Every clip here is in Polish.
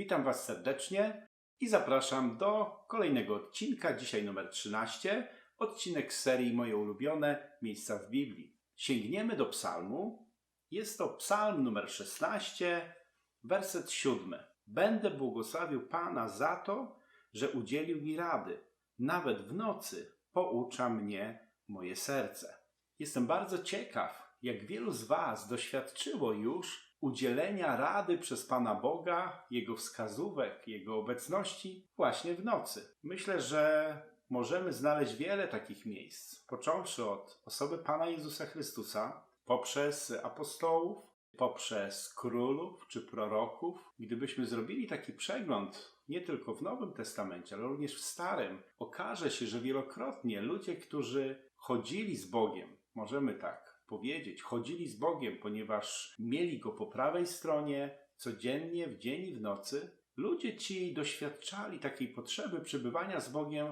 Witam Was serdecznie i zapraszam do kolejnego odcinka, dzisiaj numer 13, odcinek z serii Moje ulubione miejsca w Biblii. Sięgniemy do psalmu. Jest to psalm numer 16, werset 7. Będę błogosławił Pana za to, że udzielił mi rady. Nawet w nocy poucza mnie moje serce. Jestem bardzo ciekaw, jak wielu z Was doświadczyło już udzielenia rady przez Pana Boga, Jego wskazówek, Jego obecności właśnie w nocy. Myślę, że możemy znaleźć wiele takich miejsc, począwszy od osoby Pana Jezusa Chrystusa, poprzez apostołów, poprzez królów czy proroków. Gdybyśmy zrobili taki przegląd nie tylko w Nowym Testamencie, ale również w Starym, okaże się, że wielokrotnie ludzie, którzy chodzili z Bogiem, możemy tak powiedzieć, chodzili z Bogiem, ponieważ mieli Go po prawej stronie codziennie, w dzień i w nocy, ludzie ci doświadczali takiej potrzeby przebywania z Bogiem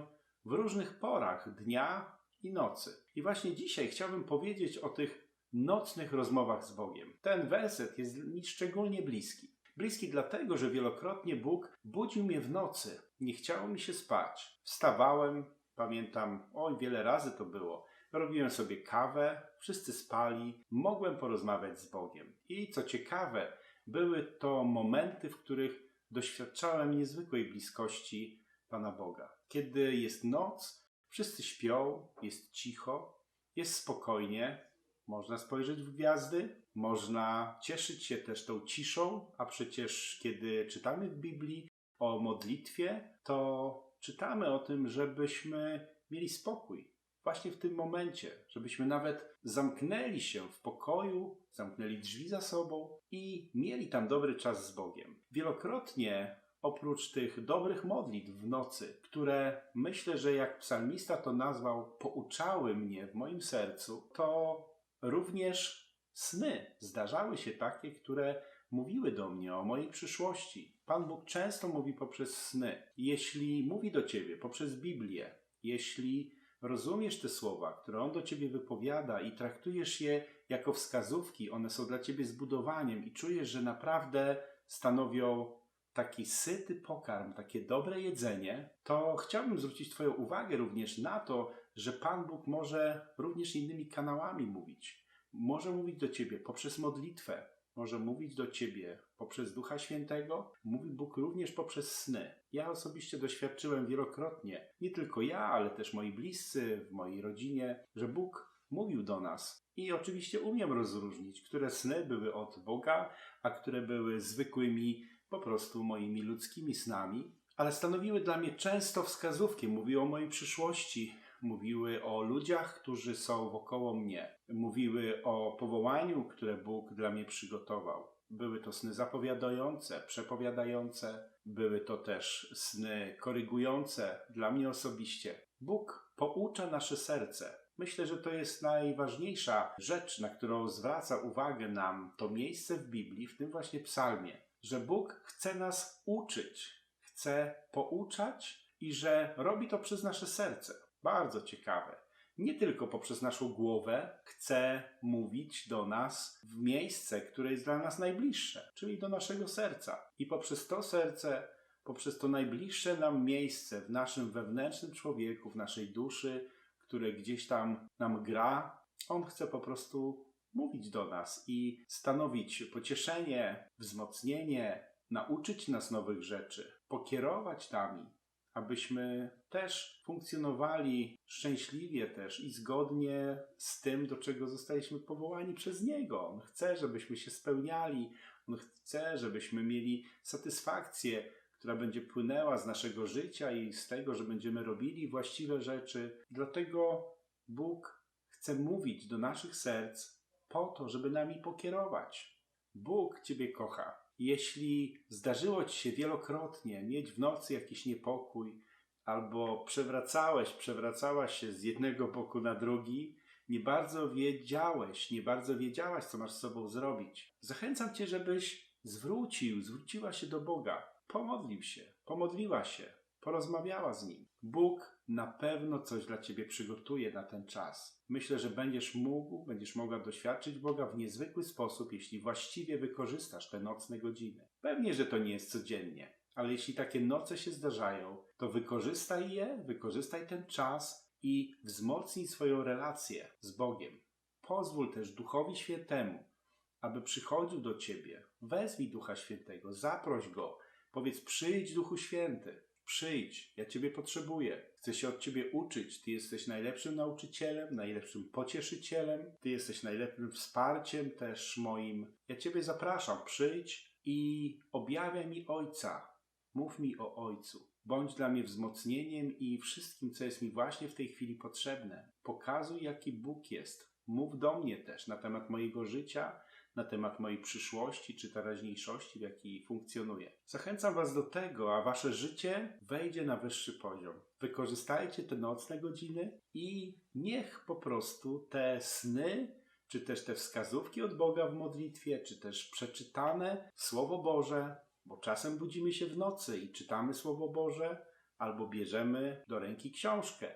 w różnych porach dnia i nocy. I właśnie dzisiaj chciałbym powiedzieć o tych nocnych rozmowach z Bogiem. Ten werset jest mi szczególnie bliski. Bliski dlatego, że wielokrotnie Bóg budził mnie w nocy. Nie chciało mi się spać. Wstawałem, pamiętam, oj, wiele razy to było. Robiłem sobie kawę, wszyscy spali, mogłem porozmawiać z Bogiem. I co ciekawe, były to momenty, w których doświadczałem niezwykłej bliskości Pana Boga. Kiedy jest noc, wszyscy śpią, jest cicho, jest spokojnie, można spojrzeć w gwiazdy, można cieszyć się też tą ciszą, a przecież kiedy czytamy w Biblii o modlitwie, to czytamy o tym, żebyśmy mieli spokój, właśnie w tym momencie, żebyśmy nawet zamknęli się w pokoju, zamknęli drzwi za sobą i mieli tam dobry czas z Bogiem. Wielokrotnie oprócz tych dobrych modlitw w nocy, które myślę, że jak psalmista to nazwał, pouczały mnie w moim sercu, to również sny zdarzały się takie, które mówiły do mnie o mojej przyszłości. Pan Bóg często mówi poprzez sny. Jeśli mówi do ciebie poprzez Biblię, jeśli rozumiesz te słowa, które On do ciebie wypowiada i traktujesz je jako wskazówki, one są dla ciebie zbudowaniem i czujesz, że naprawdę stanowią taki syty pokarm, takie dobre jedzenie, to chciałbym zwrócić Twoją uwagę również na to, że Pan Bóg może również innymi kanałami mówić. Może mówić do Ciebie poprzez modlitwę, może mówić do Ciebie poprzez Ducha Świętego, mówi Bóg również poprzez sny. Ja osobiście doświadczyłem wielokrotnie, nie tylko ja, ale też moi bliscy, w mojej rodzinie, że Bóg mówił do nas. I oczywiście umiem rozróżnić, które sny były od Boga, a które były zwykłymi, po prostu moimi ludzkimi snami, ale stanowiły dla mnie często wskazówki, mówiły o mojej przyszłości, mówiły o ludziach, którzy są wokoło mnie, mówiły o powołaniu, które Bóg dla mnie przygotował. Były to sny zapowiadające, przepowiadające, były to też sny korygujące dla mnie osobiście. Bóg poucza nasze serce. Myślę, że to jest najważniejsza rzecz, na którą zwraca uwagę nam to miejsce w Biblii, w tym właśnie psalmie, że Bóg chce nas uczyć, chce pouczać i że robi to przez nasze serce. Bardzo ciekawe. Nie tylko poprzez naszą głowę chce mówić do nas w miejsce, które jest dla nas najbliższe, czyli do naszego serca. I poprzez to serce, poprzez to najbliższe nam miejsce w naszym wewnętrznym człowieku, w naszej duszy, które gdzieś tam nam gra, on chce po prostu mówić do nas i stanowić pocieszenie, wzmocnienie, nauczyć nas nowych rzeczy, pokierować nami, abyśmy też funkcjonowali szczęśliwie też i zgodnie z tym, do czego zostaliśmy powołani przez Niego. On chce, żebyśmy się spełniali, On chce, żebyśmy mieli satysfakcję, która będzie płynęła z naszego życia i z tego, że będziemy robili właściwe rzeczy. Dlatego Bóg chce mówić do naszych serc po to, żeby nami pokierować. Bóg Ciebie kocha. Jeśli zdarzyło Ci się wielokrotnie mieć w nocy jakiś niepokój, albo przewracałeś, przewracałaś się z jednego boku na drugi, nie bardzo wiedziałeś, nie bardzo wiedziałaś, co masz z sobą zrobić. Zachęcam Cię, żebyś zwrócił, zwróciła się do Boga, pomodlił się, pomodliła się, porozmawiała z Nim. Bóg na pewno coś dla Ciebie przygotuje na ten czas. Myślę, że będziesz mógł, będziesz mogła doświadczyć Boga w niezwykły sposób, jeśli właściwie wykorzystasz te nocne godziny. Pewnie, że to nie jest codziennie, ale jeśli takie noce się zdarzają, to wykorzystaj je, wykorzystaj ten czas i wzmocnij swoją relację z Bogiem. Pozwól też Duchowi Świętemu, aby przychodził do Ciebie. Wezwij Ducha Świętego, zaproś Go. Powiedz, przyjdź Duchu Święty, przyjdź, ja Ciebie potrzebuję. Chcę się od Ciebie uczyć. Ty jesteś najlepszym nauczycielem, najlepszym pocieszycielem. Ty jesteś najlepszym wsparciem też moim. Ja Ciebie zapraszam, przyjdź i objawiaj mi Ojca. Mów mi o Ojcu. Bądź dla mnie wzmocnieniem i wszystkim, co jest mi właśnie w tej chwili potrzebne. Pokazuj, jaki Bóg jest. Mów do mnie też na temat mojego życia, na temat mojej przyszłości czy teraźniejszości, w jakiej funkcjonuję. Zachęcam Was do tego, a Wasze życie wejdzie na wyższy poziom. Wykorzystajcie te nocne godziny i niech po prostu te sny, czy też te wskazówki od Boga w modlitwie, czy też przeczytane Słowo Boże, bo czasem budzimy się w nocy i czytamy Słowo Boże, albo bierzemy do ręki książkę,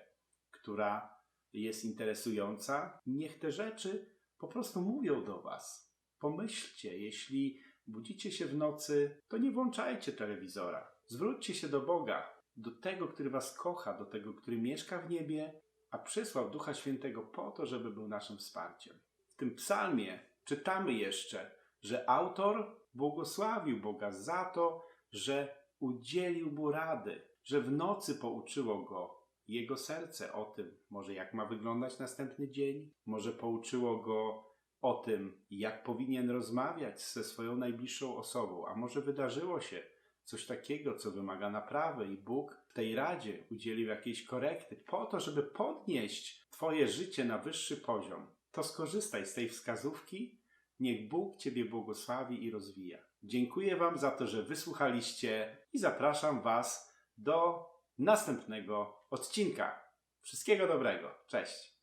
która jest interesująca. Niech te rzeczy po prostu mówią do Was. Pomyślcie, jeśli budzicie się w nocy, to nie włączajcie telewizora. Zwróćcie się do Boga, do tego, który Was kocha, do tego, który mieszka w niebie, a przysłał Ducha Świętego po to, żeby był naszym wsparciem. W tym psalmie czytamy jeszcze, że autor błogosławił Boga za to, że udzielił mu rady, że w nocy pouczyło go jego serce o tym, może jak ma wyglądać następny dzień, może pouczyło go o tym, jak powinien rozmawiać ze swoją najbliższą osobą, a może wydarzyło się coś takiego, co wymaga naprawy i Bóg w tej radzie udzielił jakiejś korekty po to, żeby podnieść Twoje życie na wyższy poziom. To skorzystaj z tej wskazówki. Niech Bóg Ciebie błogosławi i rozwija. Dziękuję Wam za to, że wysłuchaliście i zapraszam Was do następnego odcinka. Wszystkiego dobrego. Cześć.